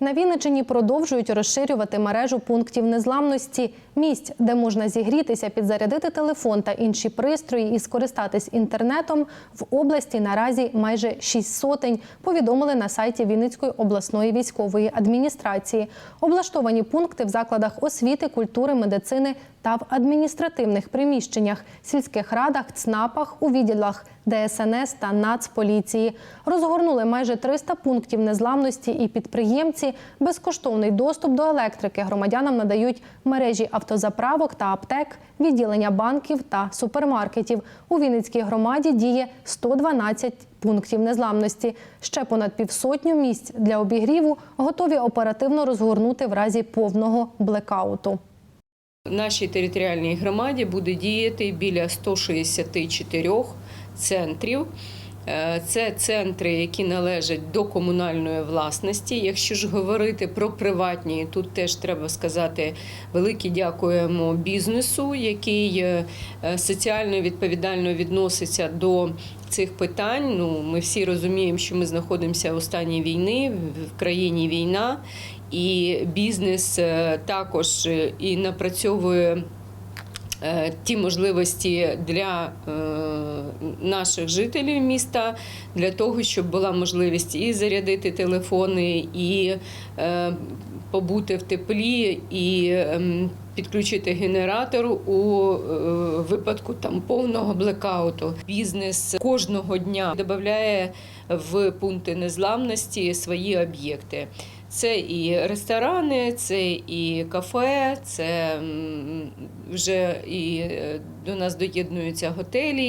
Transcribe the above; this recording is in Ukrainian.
На Вінниччині продовжують розширювати мережу пунктів незламності, місць, де можна зігрітися, підзарядити телефон та інші пристрої і скористатись інтернетом. В області наразі майже шість сотень. Повідомили на сайті Вінницької обласної військової адміністрації. Облаштовані пункти в закладах освіти, культури, медицини та в адміністративних приміщеннях, сільських радах, ЦНАПах, у відділах ДСНС та Нацполіції. Розгорнули майже 300 пунктів незламності і підприємці. Безкоштовний доступ до електрики громадянам надають мережі автозаправок та аптек, відділення банків та супермаркетів. У Вінницькій громаді діє 112 пунктів незламності. Ще понад півсотню місць для обігріву готові оперативно розгорнути в разі повного блекауту. В нашій територіальній громаді буде діяти біля 164 центрів. Е, Це центри, які належать до комунальної власності. Якщо ж говорити про приватні, тут теж треба сказати велике дякуємо бізнесу, який е, е, соціально відповідально відноситься до цих питань. Ну, ми всі розуміємо, що ми знаходимося у стані війни, в країні війна, і бізнес також і напрацьовує. Е, Ті можливості для е, наших жителів міста для того, щоб була можливість і зарядити телефони, і е, побути в теплі, і ем, підключити генератор у е, випадку там повного блекауту. Бізнес кожного дня додає в пункти незламності свої об'єкти. Це і ресторани, це і кафе, це вже і е, до нас доєднуються готелі.